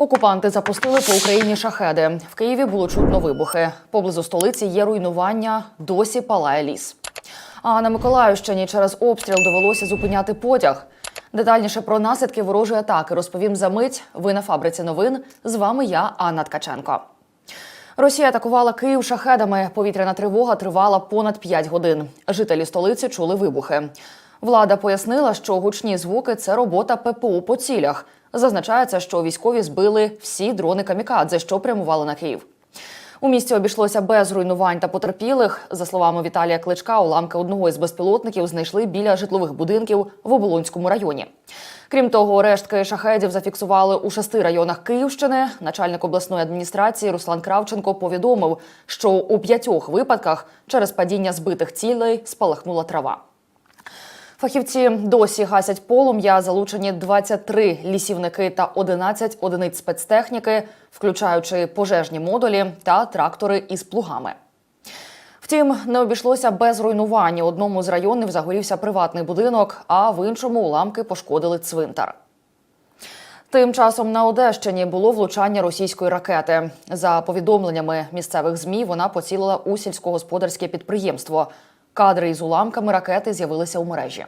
Окупанти запустили по Україні шахеди. В Києві було чутно вибухи. Поблизу столиці є руйнування, досі палає ліс. А на Миколаївщині через обстріл довелося зупиняти потяг. Детальніше про наслідки ворожої атаки розповім за мить. Ви на фабриці новин. З вами я, Анна Ткаченко. Росія атакувала Київ шахедами. Повітряна тривога тривала понад 5 годин. Жителі столиці чули вибухи. Влада пояснила, що гучні звуки це робота ППО по цілях. Зазначається, що військові збили всі дрони камікадзе, що прямували на Київ. У місті обійшлося без руйнувань та потерпілих. За словами Віталія Кличка, уламки одного із безпілотників знайшли біля житлових будинків в Оболонському районі. Крім того, рештки шахедів зафіксували у шести районах Київщини. Начальник обласної адміністрації Руслан Кравченко повідомив, що у п'ятьох випадках через падіння збитих цілей спалахнула трава. Фахівці досі гасять полум'я. Залучені 23 лісівники та 11 одиниць спецтехніки, включаючи пожежні модулі та трактори із плугами. Втім, не обійшлося без руйнувань. Одному з районів загорівся приватний будинок, а в іншому уламки пошкодили цвинтар. Тим часом на Одещині було влучання російської ракети. За повідомленнями місцевих змі, вона поцілила у сільськогосподарське підприємство. Кадри із уламками ракети з'явилися у мережі.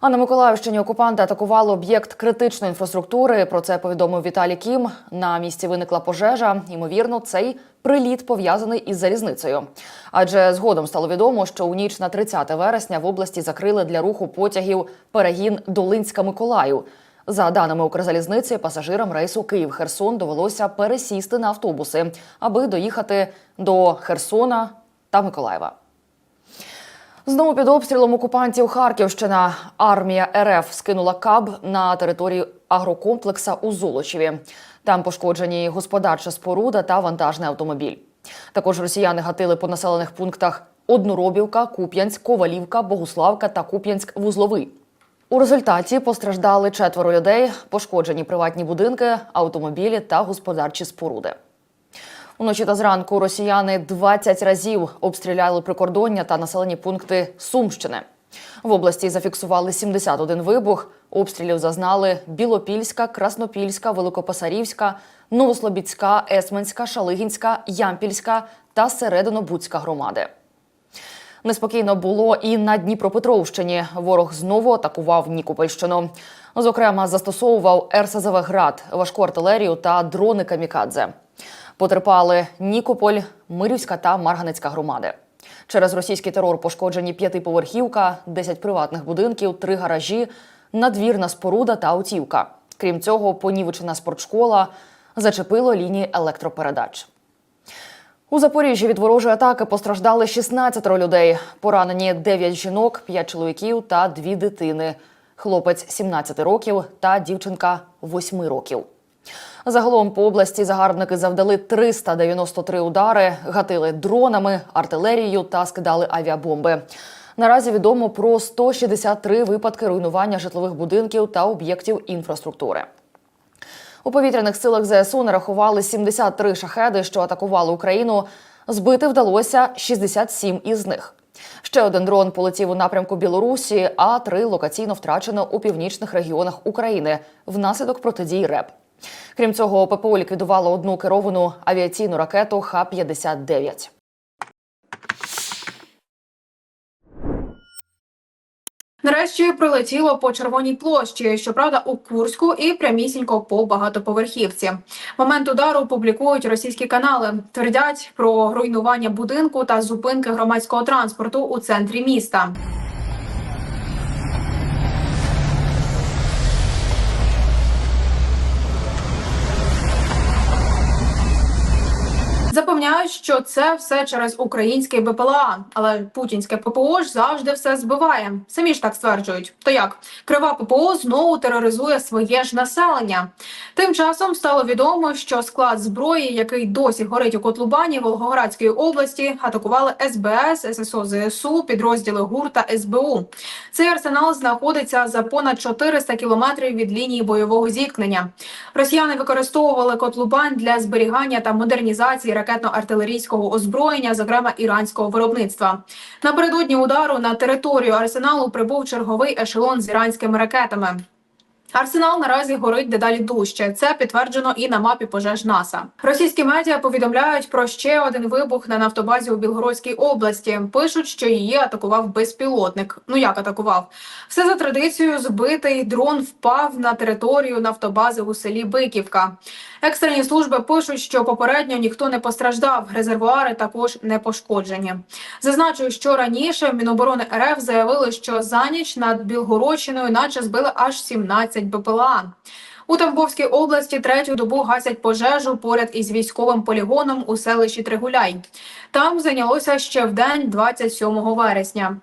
А на Миколаївщині окупанти атакували об'єкт критичної інфраструктури. Про це повідомив Віталій Кім. На місці виникла пожежа. Ймовірно, цей приліт пов'язаний із залізницею. Адже згодом стало відомо, що у ніч на 30 вересня в області закрили для руху потягів перегін Долинська Миколаїв. За даними Укрзалізниці, пасажирам рейсу Київ-Херсон довелося пересісти на автобуси, аби доїхати до Херсона та Миколаєва. Знову під обстрілом окупантів Харківщина. Армія РФ скинула каб на територію агрокомплекса у Золочеві. Там пошкоджені господарча споруда та вантажний автомобіль. Також росіяни гатили по населених пунктах Одноробівка, Куп'янськ, Ковалівка, Богуславка та Куп'янськ-Вузловий. У результаті постраждали четверо людей, пошкоджені приватні будинки, автомобілі та господарчі споруди. Уночі та зранку росіяни 20 разів обстріляли прикордоння та населені пункти Сумщини. В області зафіксували 71 вибух. Обстрілів зазнали Білопільська, Краснопільська, Великопасарівська, Новослобідська, Есменська, Шалигінська, Ямпільська та Серединобудська громади. Неспокійно було і на Дніпропетровщині. Ворог знову атакував Нікопольщину. Зокрема, застосовував РСЗВ «Град», важку артилерію та дрони камікадзе. Потерпали Нікополь, Мирівська та Марганецька громади. Через російський терор пошкоджені п'ятиповерхівка, 10 приватних будинків, три гаражі, надвірна споруда та автівка. Крім цього, понівечена спортшкола зачепило лінії електропередач. У Запоріжжі від ворожої атаки постраждали 16 людей. Поранені 9 жінок, 5 чоловіків та 2 дитини. Хлопець 17 років та дівчинка 8 років. Загалом по області загарбники завдали 393 удари, гатили дронами, артилерією та скидали авіабомби. Наразі відомо про 163 випадки руйнування житлових будинків та об'єктів інфраструктури. У повітряних силах ЗСУ нарахували 73 шахеди, що атакували Україну. Збити вдалося 67 із них. Ще один дрон полетів у напрямку Білорусі, а три локаційно втрачено у північних регіонах України внаслідок протидії РЕП. Крім цього, ППО ліквідувало одну керовану авіаційну ракету Х-59. Нарешті прилетіло по червоній площі, щоправда, у Курську і прямісінько по багатоповерхівці. Момент удару публікують російські канали. Твердять про руйнування будинку та зупинки громадського транспорту у центрі міста. Запевняють, що це все через український БПЛА, але путінське ППО ж завжди все збиває. Самі ж так стверджують. То як крива ППО знову тероризує своє ж населення? Тим часом стало відомо, що склад зброї, який досі горить у Котлубані Волгоградської області, атакували СБС, ССО ЗСУ, підрозділи ГУР та СБУ. Цей арсенал знаходиться за понад 400 кілометрів від лінії бойового зіткнення. Росіяни використовували Котлубань для зберігання та модернізації ракетно-артилерійських армійського озброєння, зокрема іранського виробництва. Напередодні удару на територію арсеналу прибув черговий ешелон з іранськими ракетами. Арсенал наразі горить дедалі дужче. Це підтверджено і на мапі пожеж НАСА. Російські медіа повідомляють про ще один вибух на нафтобазі у Білгородській області. Пишуть, що її атакував безпілотник. Ну як атакував? Все за традицією збитий дрон впав на територію нафтобази у селі Биківка. Екстрені служби пишуть, що попередньо ніхто не постраждав. Резервуари також не пошкоджені. Зазначу, що раніше Міноборони РФ заявили, що за ніч над Білгородщиною, наче збили аж 17 БПЛА. У Тамбовській області третю добу гасять пожежу поряд із військовим полігоном у селищі Тригуляй. Там зайнялося ще в день 27 вересня.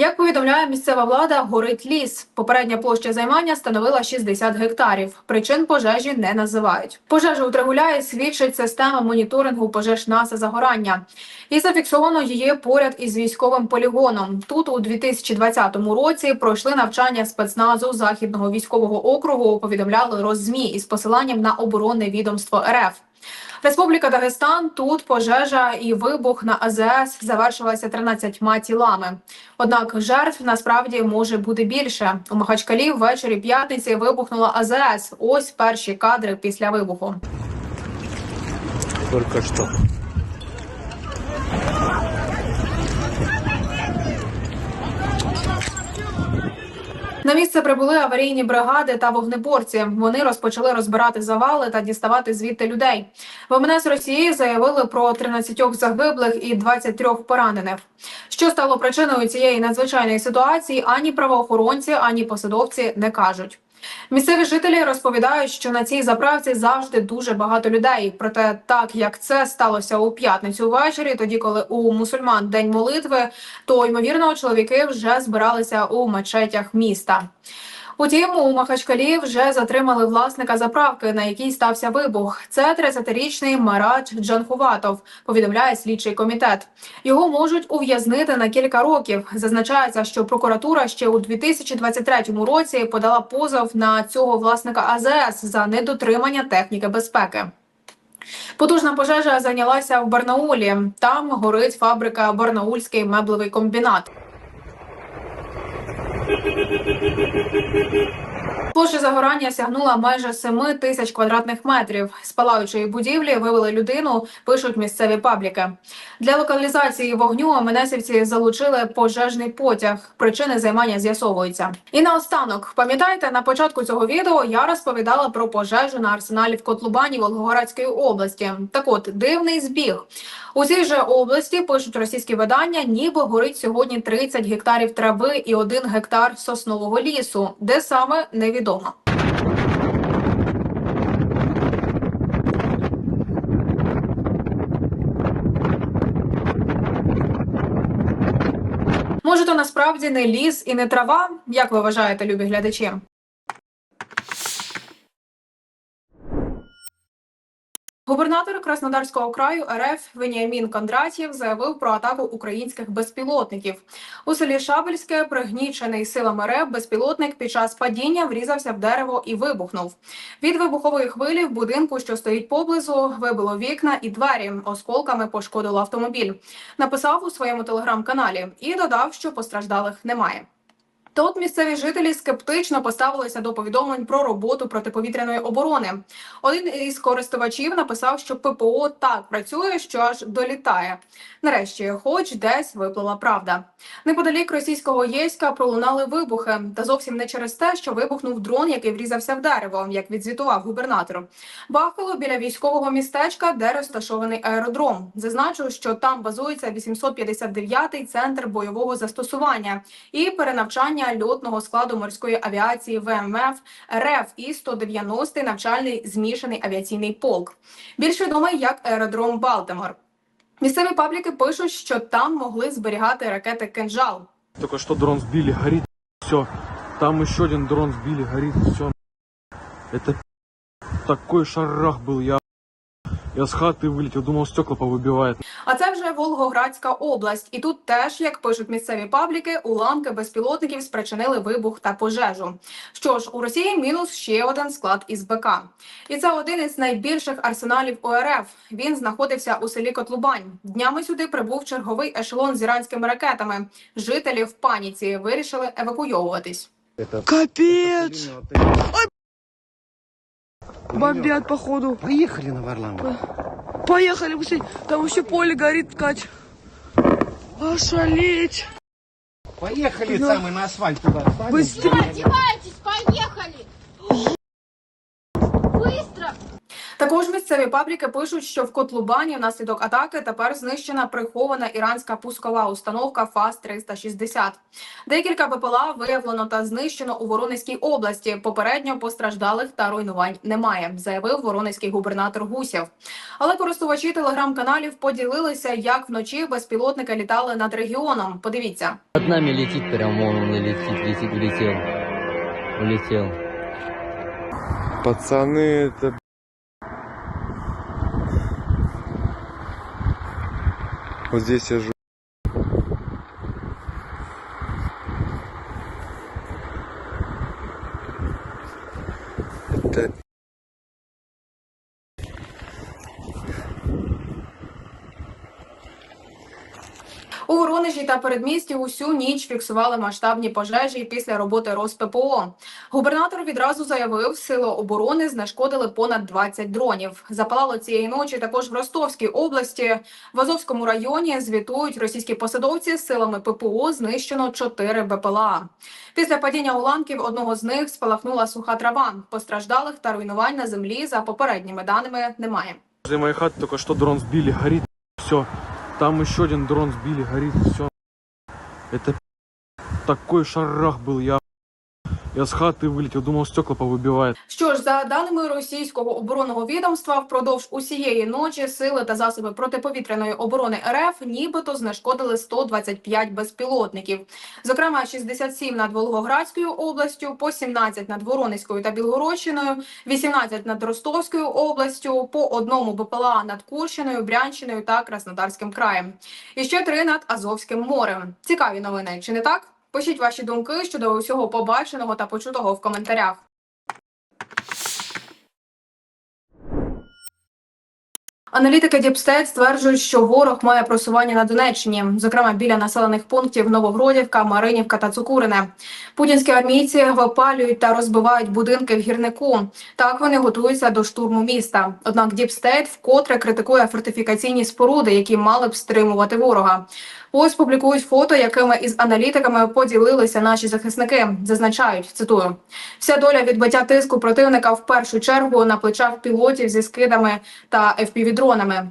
Як повідомляє місцева влада, горить ліс. Попередня площа займання становила 60 гектарів. Причин пожежі не називають. Пожежа у Тригуляї свідчить система моніторингу пожеж НАСА загорання. І зафіксовано її поряд із військовим полігоном. Тут у 2020 році пройшли навчання спецназу західного військового округу. Повідомляли Роззмі із посиланням на оборонне відомство РФ. Республіка Дагестан тут пожежа і вибух на АЗС завершилася 13 тілами. Однак жертв насправді може бути більше. У Махачкалі ввечері п'ятниці вибухнула АЗС. Ось перші кадри після вибуху. Тільки что. На місце прибули аварійні бригади та вогнеборці. Вони розпочали розбирати завали та діставати звідти людей. В МНС Росії заявили про 13 загиблих і 23 поранених. Що стало причиною цієї надзвичайної ситуації, ані правоохоронці, ані посадовці не кажуть. Місцеві жителі розповідають, що на цій заправці завжди дуже багато людей. Проте, так як це сталося у п'ятницю ввечері, тоді коли у мусульман день молитви, то ймовірно чоловіки вже збиралися у мечетях міста. Утім, у Махачкалі вже затримали власника заправки, на якій стався вибух. Це 30-річний Марадж Джанхуватов, повідомляє слідчий комітет. Його можуть ув'язнити на кілька років. Зазначається, що прокуратура ще у 2023 році подала позов на цього власника АЗС за недотримання техніки безпеки. Потужна пожежа зайнялася в Барнаулі. Там горить фабрика Барнаульський меблевий комбінат. Площа загорання сягнула майже 7 тисяч квадратних метрів. З палаючої будівлі вивели людину, пишуть місцеві пабліки. Для локалізації вогню МНСівці залучили пожежний потяг. Причини займання з'ясовуються. І наостанок, пам'ятаєте, на початку цього відео я розповідала про пожежу на арсеналі в Котлубані Волгоградської області. Так от дивний збіг. У цій же області пишуть російські видання, ніби горить сьогодні 30 гектарів трави і 1 гектар соснового лісу, де саме невідомо. Може, то насправді не ліс і не трава, як ви вважаєте, любі глядачі? Губернатор Краснодарського краю РФ Веніамін Кондратєв заявив про атаку українських безпілотників. У селі Шабельське, пригнічений силами РФ, безпілотник під час падіння врізався в дерево і вибухнув. Від вибухової хвилі в будинку, що стоїть поблизу, вибило вікна і двері. Осколками пошкодило автомобіль. Написав у своєму телеграм-каналі і додав, що постраждалих немає. Тут місцеві жителі скептично поставилися до повідомлень про роботу протиповітряної оборони. Один із користувачів написав, що ППО так працює, що аж долітає. Нарешті, хоч десь виплила правда. Неподалік російського єська пролунали вибухи, та зовсім не через те, що вибухнув дрон, який врізався в дерево, як відзвітував губернатор. Бахало біля військового містечка, де розташований аеродром. Зазначу, що там базується 859-й центр бойового застосування і перенавчання льотного складу морської авіації ВМФ РФ і 190-й навчальний змішаний авіаційний полк, більш відомий як аеродром Балтимор. Місцеві пабліки пишуть, що там могли зберігати ракети «Кинжал». Только что дрон сбили, горит. Все. Там еще один дрон сбили, горит. Все. Это такой шарах был. Я, Я с хаты вылетел, думал, стекла повыбивает. А це вже Волгоградська область, і тут теж, як пишуть місцеві пабліки, уламки безпілотників спричинили вибух та пожежу. Що ж, у Росії мінус ще один склад із БК. І це один із найбільших арсеналів ОРФ. Він знаходився у селі Котлубань. Днями сюди прибув черговий ешелон з іранськими ракетами. Жителі в паніці вирішили евакуйовуватись. Капец! Бомбят, походу. Поехали на Варламов. Поехали быстрее. Там еще поле горит, Кать. Ошалеть. Поехали Ну. самый на асфальт туда. станем. Быстрее. Одевайтесь, поехали! Також місцеві пабліки пишуть, що в Котлубані внаслідок атаки тепер знищена прихована іранська пускова установка ФАС-360. Декілька БПЛА виявлено та знищено у Воронезькій області. Попередньо постраждалих та руйнувань немає, заявив воронезький губернатор Гусєв. Але користувачі телеграм-каналів поділилися, як вночі безпілотники літали над регіоном. Подивіться. Над нами летит прям, вон он летит, летит, улетел. Улетел. Пацаны, это... Вот здесь я живу. Это... У Воронежі та передмісті усю ніч фіксували масштабні пожежі після роботи РосППО. Губернатор відразу заявив, сили оборони знешкодили понад 20 дронів. Запалало цієї ночі також в Ростовській області. В Азовському районі звітують російські посадовці силами ППО знищено 4 БПЛА. Після падіння уламків одного з них спалахнула суха трава. Постраждалих та руйнувань на землі за попередніми даними немає. Возле моей хаты только что дрон сбили, горит все. Там еще один дрон сбили, горит все. Это такой шарах был, я... Я с хаты вылетел, думал, стекла повыбивает. Що ж, за даними російського оборонного відомства, впродовж усієї ночі сили та засоби протиповітряної оборони РФ нібито знешкодили 125 безпілотників. Зокрема, 67 над Волгоградською областю, по 17 над Воронезькою та Білгородщиною, 18 над Ростовською областю, по одному БПЛА над Курщиною, Брянщиною та Краснодарським краєм. І ще три над Азовським морем. Цікаві новини, чи не так? Пишіть ваші думки щодо усього побаченого та почутого в коментарях. Аналітики Діпстейт стверджують, що ворог має просування на Донеччині, зокрема біля населених пунктів Новогродівка, Маринівка та Цукурине. Путінські армійці випалюють та розбивають будинки в гірнику. Так вони готуються до штурму міста. Однак Діпстейт вкотре критикує фортифікаційні споруди, які мали б стримувати ворога. Ось публікують фото, якими із аналітиками поділилися наші захисники. Зазначають, цитую: вся доля відбиття тиску противника в першу чергу на плечах пілотів зі скидами та FPV-дронами.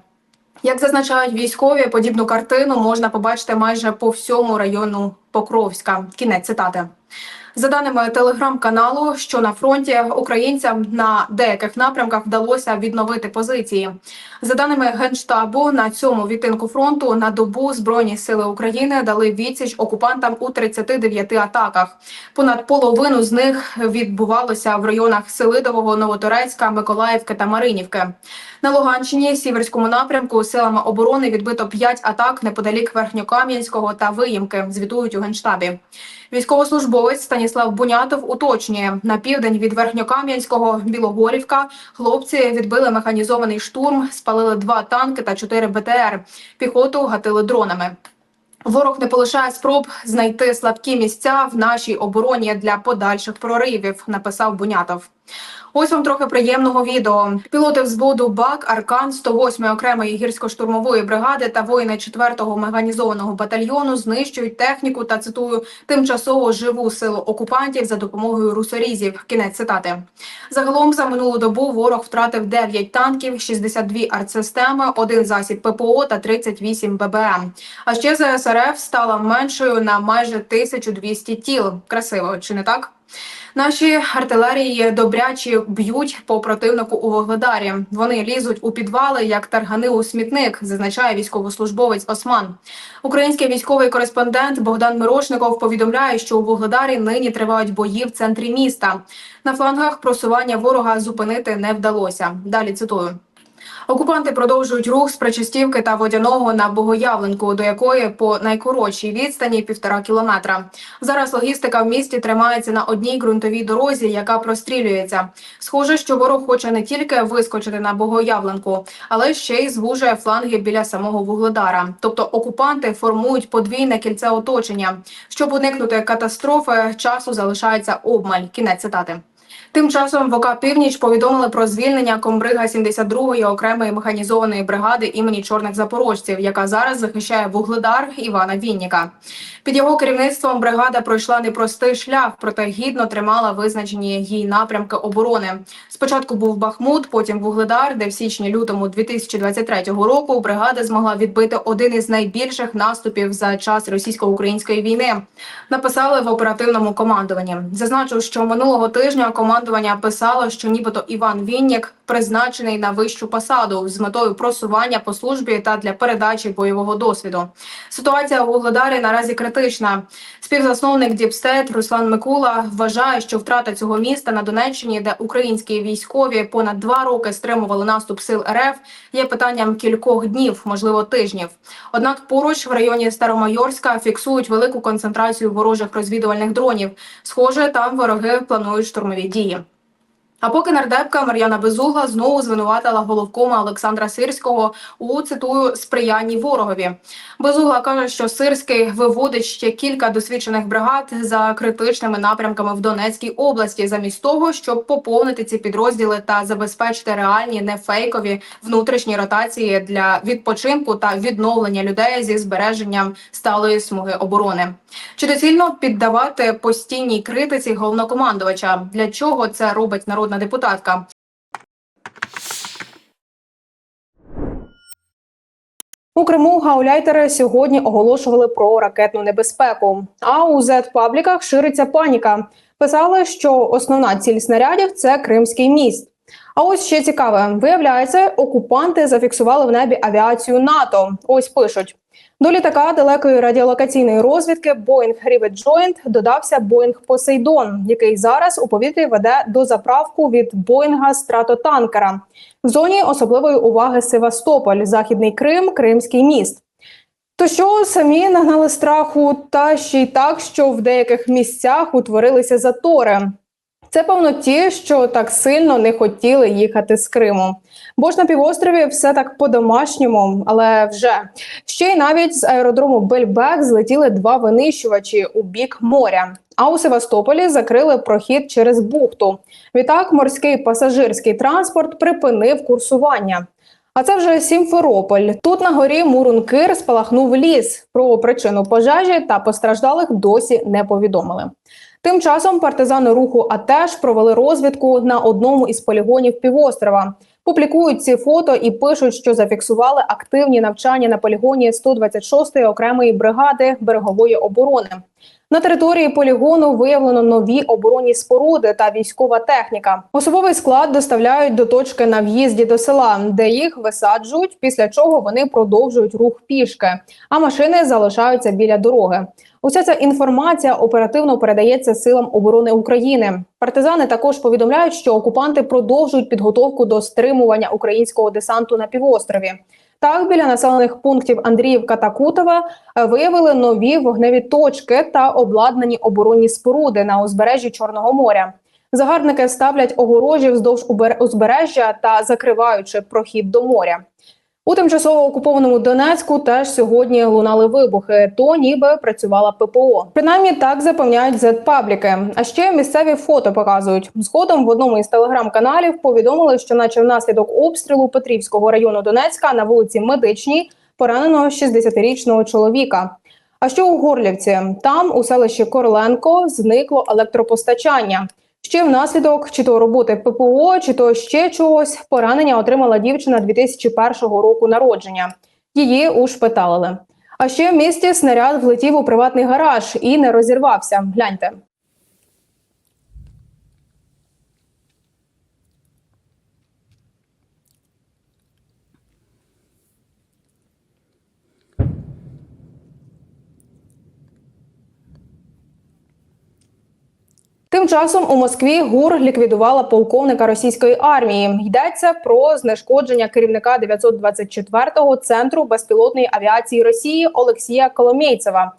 Як зазначають військові, подібну картину можна побачити майже по всьому району Покровська. Кінець цитати. За даними телеграм-каналу, що на фронті українцям на деяких напрямках вдалося відновити позиції. За даними генштабу, на цьому відтинку фронту на добу збройні сили України дали відсіч окупантам у 39 атаках. Понад половину з них відбувалося в районах Селидового, Новоторецька, Миколаївки та Маринівки. На Луганщині, сіверському напрямку, силами оборони відбито 5 атак неподалік Верхньокам'янського та Виїмки. Звітують у генштабі. Військовослужбовець Станіслав Бунятов уточнює на південь від Верхньокам'янського Білогорівка. Хлопці відбили механізований штурм, спалили два танки та чотири БТР. Піхоту гатили дронами. Ворог не полишає спроб знайти слабкі місця в нашій обороні для подальших проривів. Написав Бунятов. Ось вам трохи приємного відео. Пілоти взводу БАК Аркан 108-ї окремої гірсько-штурмової бригади та воїни 4-го механізованого батальйону знищують техніку та цитую тимчасово живу силу окупантів за допомогою русорізів. Кінець цитати. Загалом за минулу добу ворог втратив 9 танків, 62 артсистеми, один засіб ППО та 38 ББМ. А ще ЗСРФ стала меншою на майже 1200 тіл. Красиво, чи не так? Наші артилерії добрячі б'ють по противнику у Вогледарі. Вони лізуть у підвали, як таргани у смітник, зазначає військовослужбовець Осман. Український військовий кореспондент Богдан Мирошников повідомляє, що у Вогледарі нині тривають бої в центрі міста. На флангах просування ворога зупинити не вдалося. Далі цитую. Окупанти продовжують рух з Причистівки та Водяного на Богоявленку, до якої по найкоротшій відстані півтора кілометра. Зараз логістика в місті тримається на одній ґрунтовій дорозі, яка прострілюється. Схоже, що ворог хоче не тільки вискочити на Богоявленку, але ще й звужує фланги біля самого Вугледара. Тобто окупанти формують подвійне кільце оточення. Щоб уникнути катастрофи, часу залишається обмаль. Кінець цитати. Тим часом в ОК Північ повідомили про звільнення комбрига 72-ї окремої механізованої бригади імені чорних запорожців, яка зараз захищає вугледар Івана Вінніка. Під його керівництвом бригада пройшла непростий шлях, проте гідно тримала визначені їй напрямки оборони. Спочатку був Бахмут, потім Вугледар, де в січні-лютому 2023 року бригада змогла відбити один із найбільших наступів за час російсько-української війни. Написали в оперативному командуванні. Зазначив, що минулого тижня командування писало, що нібито Іван Віннік призначений на вищу посаду з метою просування по службі та для передачі бойового досвіду. Ситуація у Вугледарі наразі критична. Співзасновник Діпстет Руслан Микула вважає, що втрата цього міста на Донеччині, де українські військові понад два роки стримували наступ сил РФ, є питанням кількох днів, можливо, тижнів. Однак поруч в районі Старомайорська фіксують велику концентрацію ворожих розвідувальних дронів. Схоже, там вороги планують штурмові дії. А поки нардепка Мар'яна Безугла знову звинуватила головкома Олександра Сирського у цитую сприянні ворогові. Безугла каже, що Сирський виводить ще кілька досвідчених бригад за критичними напрямками в Донецькій області, замість того, щоб поповнити ці підрозділи та забезпечити реальні нефейкові внутрішні ротації для відпочинку та відновлення людей зі збереженням сталої смуги оборони. Чи доцільно піддавати постійній критиці головнокомандувача? Для чого це робить народна депутатка? У Криму гауляйтери сьогодні оголошували про ракетну небезпеку. А у Z-пабліках шириться паніка. Писали, що основна ціль снарядів це Кримський міст. А ось ще цікаве: виявляється, окупанти зафіксували в небі авіацію НАТО. Ось пишуть. До літака далекої радіолокаційної розвідки Boeing Rivet Joint додався Boeing Poseidon, який зараз у повітрі веде до заправку від Боїнга стратотанкера. В зоні особливої уваги Севастополь, Західний Крим, Кримський міст. То що самі нагнали страху, та ще й так, що в деяких місцях утворилися затори. Це певно ті, що так сильно не хотіли їхати з Криму. Бо ж на півострові все так по-домашньому, але вже ще й навіть з аеродрому Бельбек злетіли два винищувачі у бік моря. А у Севастополі закрили прохід через бухту. Відтак морський пасажирський транспорт припинив курсування. А це вже Сімферополь. Тут на горі Мурункир спалахнув ліс. Про причину пожежі та постраждалих досі не повідомили. Тим часом партизани руху АТЕШ провели розвідку на одному із полігонів півострова. Публікують ці фото і пишуть, що зафіксували активні навчання на полігоні 126-ї окремої бригади берегової оборони. На території полігону виявлено нові оборонні споруди та військова техніка. Особовий склад доставляють до точки на в'їзді до села, де їх висаджують, після чого вони продовжують рух пішки, а машини залишаються біля дороги. Уся ця інформація оперативно передається силам оборони України. Партизани також повідомляють, що окупанти продовжують підготовку до стримування українського десанту на півострові. Так, біля населених пунктів Андріївка та Кутова е, виявили нові вогневі точки та обладнані оборонні споруди на узбережжі Чорного моря. Загарбники ставлять огорожі вздовж узбережжя та закриваючи прохід до моря. У тимчасово окупованому Донецьку теж сьогодні лунали вибухи, то ніби працювала ППО. Принаймні так запевняють зет-пабліки. А ще місцеві фото показують. Згодом в одному із телеграм-каналів повідомили, що, наче внаслідок обстрілу Петрівського району Донецька на вулиці Медичній поранено 60-річного чоловіка. А що у Горлівці? Там у селищі Корленко зникло електропостачання. Ще внаслідок чи то роботи ППО, чи то ще чогось поранення отримала дівчина 2001 року народження. Її ушпиталили. А ще в місті снаряд влетів у приватний гараж і не розірвався. Гляньте. Тим часом у Москві ГУР ліквідувала полковника російської армії. Йдеться про знешкодження керівника 924-го центру безпілотної авіації Росії Олексія Коломєйцева.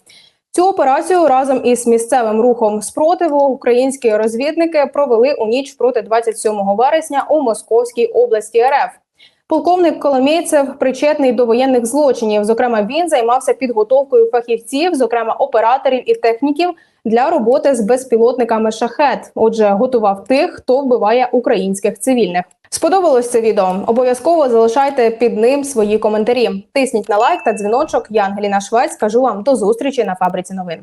Цю операцію разом із місцевим рухом спротиву українські розвідники провели у ніч проти 27 вересня у Московській області РФ. Полковник Коломійцев причетний до воєнних злочинів. Зокрема, він займався підготовкою фахівців, зокрема операторів і техніків, для роботи з безпілотниками шахет. Отже, готував тих, хто вбиває українських цивільних. Сподобалось це відео? Обов'язково залишайте під ним свої коментарі. Тисніть на лайк та дзвіночок. Я Ангеліна Швець. Кажу вам до зустрічі на фабриці новин.